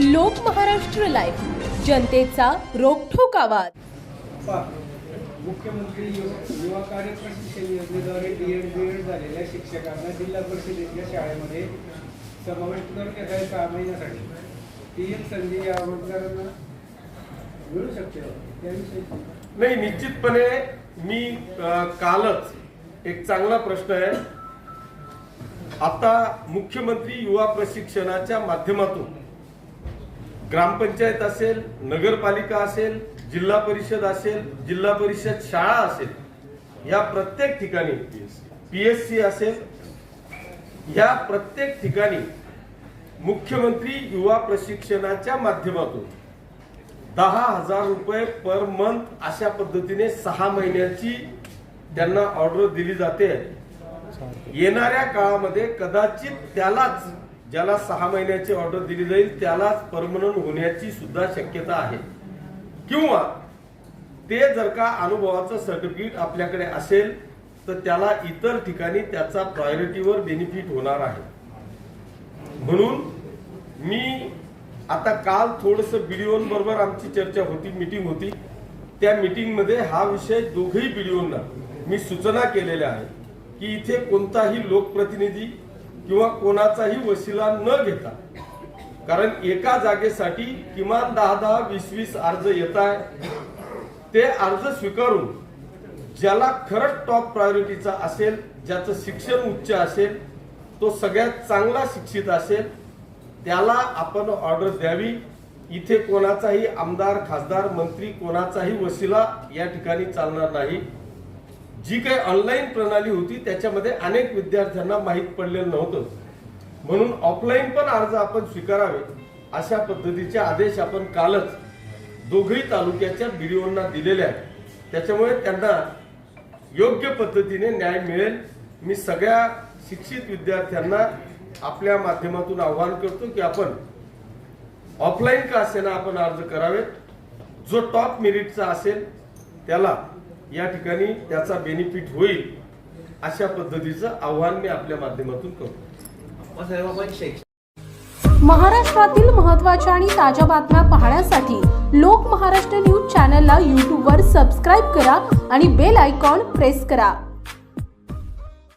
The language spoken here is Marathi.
लोक महाराष्ट्र लाईव्ह जनतेचा रोखोक आवाज. मुख्यमंत्री युवा युवा कार्य प्रशिक्षण योजनेद्वारे बी एड बी एड झालेल्या शिक्षकांना जिल्हा परिषदेच्या शाळेमध्ये समाविष्ट करून घेता येईल सहा महिन्यासाठी ती एक संधी या रोजगारांना मिळू शकते त्याविषयी नाही निश्चितपणे मी कालच एक चांगला प्रश्न आहे. आता मुख्यमंत्री युवा प्रशिक्षणाच्या माध्यमातून ग्रामपंचायत असेल नगरपालिका असेल जिल्हा परिषद असेल जिल्हा परिषद शाळा असेल या प्रत्येक ठिकाणी पीएससी असेल या प्रत्येक ठिकाणी मुख्यमंत्री युवा प्रशिक्षणाच्या माध्यमातून दहा हजार रुपये पर मंथ अशा पद्धतीने सहा महिन्याची त्यांना ऑर्डर दिली जाते. येणाऱ्या काळामध्ये कदाचित त्यालाच ज्याला सहा महिन्याची ऑर्डर दिली जाईल त्यालाच परमनंट होण्याची सुद्धा शक्यता आहे. किंवा ते जर का अनुभवाचं सर्टिफिकेट आपल्याकडे असेल तर त्याला इतर ठिकाणी त्याचा प्रायोरिटीवर बेनिफिट होणार आहे. म्हणून मी आता काल थोडस बरोबर आमची चर्चा होती मीटिंग होती. त्या मीटिंगमध्ये हा विषय दोघेही बीडीओंना मी सूचना केलेल्या आहे की इथे कोणताही लोकप्रतिनिधी किंवा कोणाचाही वशिला न घेता. कारण एका जागेसाठी किमान दहा दहा वीस वीस अर्ज येत आहे. ते अर्ज स्वीकारून ज्याला खरंच टॉप प्रायोरिटीचा असेल ज्याचं शिक्षण उच्च असेल तो सगळ्यात चांगला शिक्षित असेल त्याला आपण ऑर्डर द्यावी. इथे कोणाचाही आमदार खासदार मंत्री कोणाचाही वसिला या ठिकाणी चालणार नाही. जी काही ऑनलाईन प्रणाली होती त्याच्यामध्ये अनेक विद्यार्थ्यांना माहीत पडलेलं नव्हतं. म्हणून ऑफलाईन पण अर्ज आपण स्वीकारावे अशा पद्धतीचे आदेश आपण कालच दोघही तालुक्याच्या बीडीओंना दिलेले आहेत. त्याच्यामुळे त्यांना योग्य पद्धतीने न्याय मिळेल. मी सगळ्या शिक्षित विद्यार्थ्यांना आपल्या माध्यमातून आवाहन करतो की आपण ऑफलाईन का असेना आपण अर्ज करावेत? जो टॉप मेरिटचा असेल त्याला या ठिकाणी त्याचा बेनिफिट होईल अशा पद्धतीचं आव्हान मी आपल्या माध्यमातून करतो. महाराष्ट्रातील महत्त्वाच्या आणि ताज्या बातम्या पाहण्यासाठी लोक महाराष्ट्र न्यूज चॅनलला यूट्यूबवर सबस्क्राईब करा आणि बेल आयकॉन प्रेस करा.